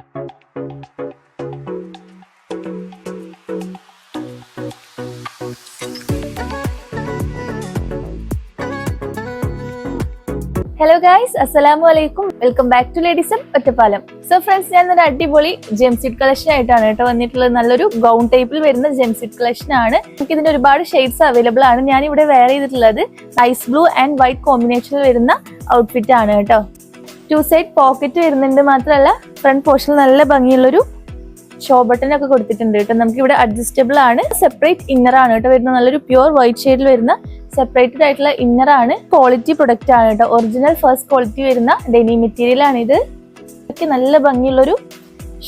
Hello guys അസ്സലാമു അലൈക്കും welcome back to ലേഡീസം ഒറ്റപ്പാലം സോ ഫ്രണ്ട്സ് ഞാൻ ഒരു അടിപൊളി ജെംസിറ്റ് കളക്ഷൻ ആയിട്ടാണ് കേട്ടോ വന്നിട്ടുള്ളത്. നല്ലൊരു ഗൗൺ ടൈപ്പിൽ വരുന്ന ജെംസിറ്റ് കളക്ഷൻ ആണ്. നമുക്ക് ഇതിന്റെ ഒരുപാട് ഷെയ്ഡ്സ് അവൈലബിൾ ആണ്. ഞാൻ ഇവിടെ വെയർ ചെയ്തിട്ടുള്ളത് ഐസ് ബ്ലൂ ആൻഡ് വൈറ്റ് കോമ്പിനേഷനിൽ വരുന്ന ഔട്ട്ഫിറ്റ് ആണ് കേട്ടോ. ടു സൈഡ് പോക്കറ്റ് വരുന്നുണ്ട് മാത്രമല്ല ഫ്രണ്ട് പോർഷനിൽ നല്ല ഭംഗിയുള്ളൊരു ഷോ ബട്ടൺ ഒക്കെ കൊടുത്തിട്ടുണ്ട് കേട്ടോ. നമുക്ക് ഇവിടെ അഡ്ജസ്റ്റബിൾ ആണ്. സെപ്പറേറ്റ് ഇന്നർ ആണ് കേട്ടോ വരുന്ന നല്ലൊരു പ്യുവർ വൈറ്റ് ഷെയ്ഡിൽ വരുന്ന സെപ്പറേറ്റഡ് ആയിട്ടുള്ള ഇന്നർ ആണ്. ക്വാളിറ്റി പ്രൊഡക്റ്റ് ആണ് കേട്ടോ. ഒറിജിനൽ ഫസ്റ്റ് ക്വാളിറ്റി വരുന്ന ഡെനി മെറ്റീരിയൽ ആണ് ഇത്. ഒക്കെ നല്ല ഭംഗിയുള്ളൊരു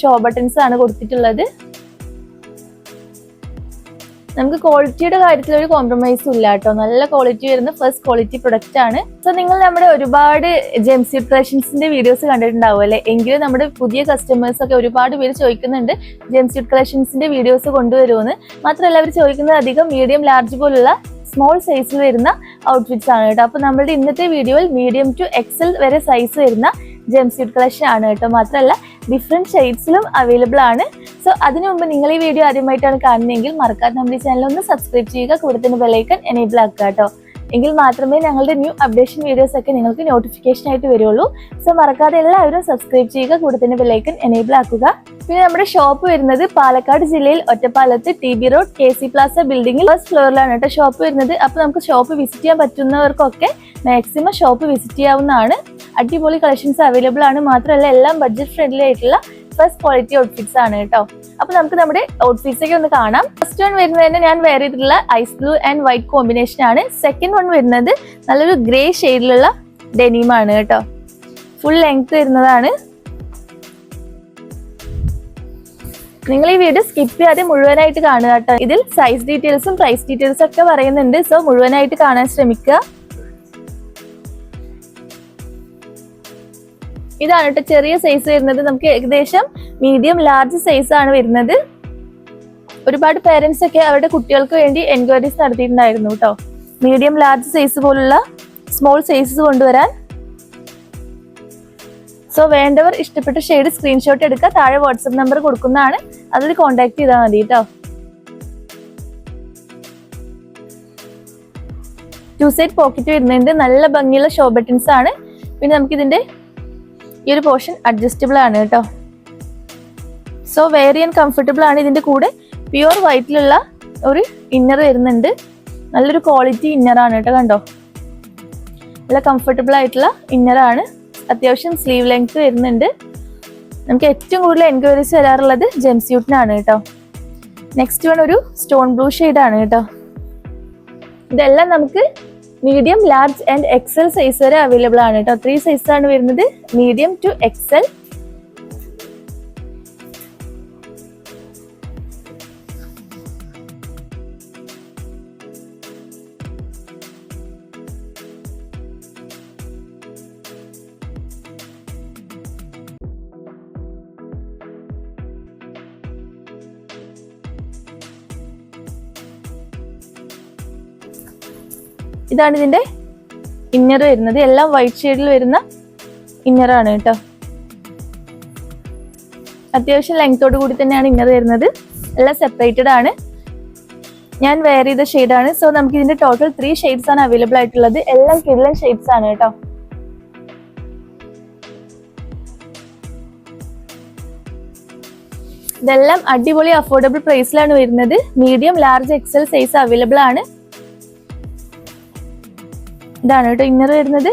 ഷോ ബട്ടൺസ് ആണ് കൊടുത്തിട്ടുള്ളത്. നമുക്ക് ക്വാളിറ്റിയുടെ കാര്യത്തിൽ ഒരു കോംപ്രമൈസും ഇല്ല കേട്ടോ. നല്ല ക്വാളിറ്റി വരുന്ന ഫസ്റ്റ് ക്വാളിറ്റി പ്രൊഡക്റ്റ് ആണ്. സോ നിങ്ങൾ നമ്മുടെ ഒരുപാട് ജെംസി കളക്ഷൻസിന്റെ വീഡിയോസ് കണ്ടിട്ടുണ്ടാവും അല്ലെ? എങ്കിലും നമ്മുടെ പുതിയ കസ്റ്റമേഴ്സ് ഒക്കെ ഒരുപാട് പേര് ചോദിക്കുന്നുണ്ട് ജെംസി കളക്ഷൻസിന്റെ വീഡിയോസ് കൊണ്ടുവരുമെന്ന് മാത്രമല്ല അവർ ചോദിക്കുന്നത് അധികം മീഡിയം ലാർജ് പോലുള്ള സ്മോൾ സൈസിൽ വരുന്ന ഔട്ട്ഫിറ്റ്സ് ആണ് കേട്ടോ. അപ്പൊ നമ്മുടെ ഇന്നത്തെ വീഡിയോയിൽ മീഡിയം ടു എക്സൽ വരെ സൈസ് വരുന്ന ജെംസ്യൂട്ട് കളക്ഷൻ ആണ് കേട്ടോ. മാത്രമല്ല ഡിഫറെന്റ് ഷെയ്ഡ്സിലും അവൈലബിൾ ആണ്. സോ അതിനു മുമ്പ് നിങ്ങൾ ഈ വീഡിയോ ആദ്യമായിട്ടാണ് കാണുന്നതെങ്കിൽ മറക്കാതെ നമ്മുടെ ചാനൽ ഒന്ന് സബ്സ്ക്രൈബ് ചെയ്യുക. കൂടെ തന്നെ ബെലൈക്കൺ എനേബിൾ ആക്കുക കേട്ടോ. എങ്കിൽ മാത്രമേ ഞങ്ങളുടെ ന്യൂ അപ്ഡേഷൻ വീഡിയോസ് ഒക്കെ നിങ്ങൾക്ക് നോട്ടിഫിക്കേഷൻ ആയിട്ട് വരുള്ളൂ. സോ മറക്കാതെ എല്ലാവരും സബ്സ്ക്രൈബ് ചെയ്യുക. കൂടെ തന്നെ ബെലൈക്കൺ എനേബിൾ ആക്കുക. പിന്നെ നമ്മുടെ ഷോപ്പ് വരുന്നത് പാലക്കാട് ജില്ലയിൽ ഒറ്റപ്പാലത്ത് T B road K C plaza ബിൽഡിംഗിൽ first ഫ്ലോറിലാണ് കേട്ടോ ഷോപ്പ് വരുന്നത്. അപ്പോൾ നമുക്ക് ഷോപ്പ് വിസിറ്റ് ചെയ്യാൻ പറ്റുന്നവർക്കൊക്കെ മാക്സിമം ഷോപ്പ് വിസിറ്റ് ചെയ്യാവുന്നതാണ്. അടിപൊളി കളക്ഷൻസ് അവൈലബിൾ ആണ്. മാത്രമല്ല എല്ലാം ബഡ്ജറ്റ് ഫ്രണ്ട്ലി ആയിട്ടുള്ള ഫസ്റ്റ് ക്വാളിറ്റി ഔട്ട്ഫിറ്റ്സ് ആണ് കേട്ടോ. അപ്പൊ നമുക്ക് നമ്മുടെ ഔട്ട്ഫിറ്റ്സ് ഒക്കെ ഒന്ന് കാണാം. ഫസ്റ്റ് വൺ വരുന്നത് തന്നെ ഞാൻ വേറെ ചെയ്തിട്ടുള്ള ice blue and white combination ആണ്. സെക്കൻഡ് വൺ വരുന്നത് നല്ലൊരു ഗ്രേ ഷെയ്ഡിലുള്ള ഡെനീമാണ് കേട്ടോ. ഫുൾ ലെങ്ത് വരുന്നതാണ്. നിങ്ങൾ ഈ വീഡിയോ സ്കിപ്പ് ചെയ്യാതെ മുഴുവനായിട്ട് കാണുക കേട്ടോ. ഇതിൽ സൈസ് ഡീറ്റെയിൽസും പ്രൈസ് ഡീറ്റെയിൽസും ഒക്കെ പറയുന്നുണ്ട്. സോ മുഴുവനായിട്ട് കാണാൻ ശ്രമിക്കുക. ഇതാണ് കേട്ടോ ചെറിയ സൈസ് വരുന്നത്. നമുക്ക് ഏകദേശം മീഡിയം ലാർജ് സൈസ് ആണ് വരുന്നത്. ഒരുപാട് പേരൻസ് ഒക്കെ അവരുടെ കുട്ടികൾക്ക് വേണ്ടി എൻക്വയറീസ് നടത്തിയിട്ടുണ്ടായിരുന്നു കേട്ടോ. മീഡിയം ലാർജ് സൈസ് പോലുള്ള സ്മോൾ സൈസസ് കൊണ്ടുവരാൻ. സോ വേണ്ടവർ ഇഷ്ടപ്പെട്ട ഷെയ്ഡ് സ്ക്രീൻഷോട്ട് എടുക്കുക. താഴെ വാട്സപ്പ് നമ്പർ കൊടുക്കുന്നതാണ്. അതിൽ കോൺടാക്ട് ചെയ്താൽ മതി കേട്ടോ. ടു സൈഡ് പോക്കറ്റ് വരുന്നുണ്ട് നല്ല ഭംഗിയുള്ള ഷോ ബട്ടൺസ് ആണ്. പിന്നെ നമുക്ക് ഇതിന്റെ ഈ ഒരു പോർഷൻ അഡ്ജസ്റ്റബിൾ ആണ് കേട്ടോ. സോ വെയറി ആൻഡ് കംഫർട്ടബിൾ ആണ് ഇതിന്റെ കൂടെ. പ്യുവർ വൈറ്റിലുള്ള ഒരു ഇന്നർ വരുന്നുണ്ട്. നല്ലൊരു ക്വാളിറ്റി ഇന്നറാണ് കേട്ടോ കണ്ടോ? നല്ല കംഫർട്ടബിൾ ആയിട്ടുള്ള ഇന്നറാണ് അത്യാവശ്യം സ്ലീവ് ലെങ്ത് വരുന്നുണ്ട്. നമുക്ക് ഏറ്റവും കൂടുതൽ എൻക്വയറീസ് വരാറുള്ളത് ജെംസ്യൂട്ടിനാണ് കേട്ടോ. നെക്സ്റ്റ് വൺ ഒരു സ്റ്റോൺ ബ്ലൂ ഷെയ്ഡാണ് കേട്ടോ. ഇതെല്ലാം നമുക്ക് medium large and XL size വരെ അവൈലബിൾ ആണ് കേട്ടോ. ത്രീ സൈസ് ആണ് വരുന്നത്. മീഡിയം ടു എക്സൽ ഇതാണ് ഇതിന്റെ ഇന്നർ വരുന്നത്. എല്ലാം വൈറ്റ് ഷെയ്ഡിൽ വരുന്ന ഇന്നറാണ് കേട്ടോ. അത്യാവശ്യം ലെങ്തോട് കൂടി തന്നെയാണ് ഇന്നർ വരുന്നത്. എല്ലാം സെപ്പറേറ്റഡ് ആണ്. ഞാൻ വെയർ ചെയ്ത ഷെയ്ഡാണ് സോ നമുക്ക് ഇതിന്റെ ടോട്ടൽ ത്രീ ഷെയ്ഡ്സ് ആണ് അവൈലബിൾ ആയിട്ടുള്ളത്. എല്ലാം കിഡ്ലൻ ഷെയ്ഡ്സ് ആണ് കേട്ടോ. ഇതെല്ലാം അടിപൊളി അഫോർഡബിൾ പ്രൈസിലാണ് വരുന്നത്. Medium large XL size available ആണ്. ഇതാണ് കേട്ടോ ഇന്നർ വരുന്നത്.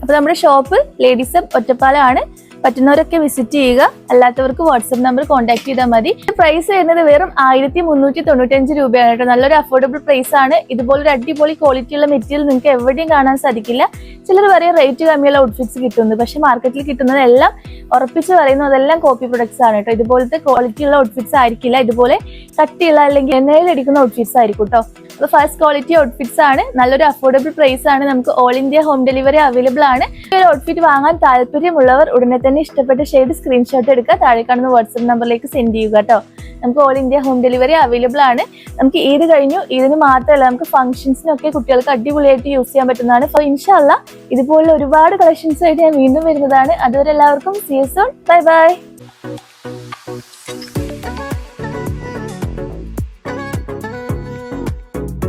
അപ്പൊ നമ്മുടെ ഷോപ്പ് ലേഡീസ് ഒറ്റപ്പാലമാണ് പറ്റുന്നവരൊക്കെ വിസിറ്റ് ചെയ്യുക. അല്ലാത്തവർക്ക് വാട്സപ്പ് നമ്പർ കോൺടാക്ട് ചെയ്താൽ മതി. പ്രൈസ് വരുന്നത് വെറും ആയിരത്തി മുന്നൂറ്റി തൊണ്ണൂറ്റഞ്ച് രൂപയാണ് കേട്ടോ. നല്ലൊരു അഫോർഡബിൾ പ്രൈസ് ആണ്. ഇതുപോലൊരു അടിപൊളി ക്വാളിറ്റി ഉള്ള മെറ്റീരിയൽ നിങ്ങൾക്ക് എവിടെയും കാണാൻ സാധിക്കില്ല. ചിലർ പറയും റേറ്റ് കമ്മിയുള്ള ഔട്ട്ഫിറ്റ്സ് കിട്ടുന്നു പക്ഷെ മാർക്കറ്റിൽ കിട്ടുന്നതെല്ലാം ഉറപ്പിച്ച് പറയുന്നു. അതെല്ലാം കോപ്പി പ്രൊഡക്ട്സ് ആണ് കേട്ടോ. ഇതുപോലത്തെ ക്വാളിറ്റി ഉള്ള ഔട്ട്ഫിറ്റ്സ് ആയിരിക്കില്ല. ഇതുപോലെ കട്ടിയുള്ള അല്ലെങ്കിൽ എണ്ണയിൽ അടിക്കുന്ന ഔട്ട്ഫിറ്റ്സ് ആയിരിക്കും കേട്ടോ. അപ്പോൾ ഫസ്റ്റ് ക്വാളിറ്റി ഔട്ട്ഫിറ്റ്സ് ആണ്. നല്ലൊരു അഫോർഡബിൾ പ്രൈസ് ആണ്. നമുക്ക് all India home delivery available ആണ്. ഈ ഒരു ഔട്ട്ഫിറ്റ് വാങ്ങാൻ താല്പര്യമുള്ളവർ ഉടനെ തന്നെ ഇഷ്ടപ്പെട്ട ഷെയ്ഡ് സ്ക്രീൻഷോട്ട് എടുക്കുക. താഴെ കാണുന്ന വാട്സപ്പ് നമ്പറിലേക്ക് സെൻഡ് ചെയ്യുക കേട്ടോ. നമുക്ക് all India home delivery available ആണ്. നമുക്ക് ഈദ് കഴിഞ്ഞു ഇതിന് മാത്രമല്ല നമുക്ക് ഫംഗ്ഷൻസിനൊക്കെ കുട്ടികൾക്ക് അടിപൊളിയായിട്ട് യൂസ് ചെയ്യാൻ പറ്റുന്നതാണ്. അപ്പോൾ ഇൻഷാല്ല ഇതുപോലുള്ള ഒരുപാട് കളക്ഷൻസ് ആയിട്ട് ഞാൻ വീണ്ടും വരുന്നതാണ്. അതുവരെ എല്ലാവർക്കും സി എസ് ഓൺ ബൈ ബൈ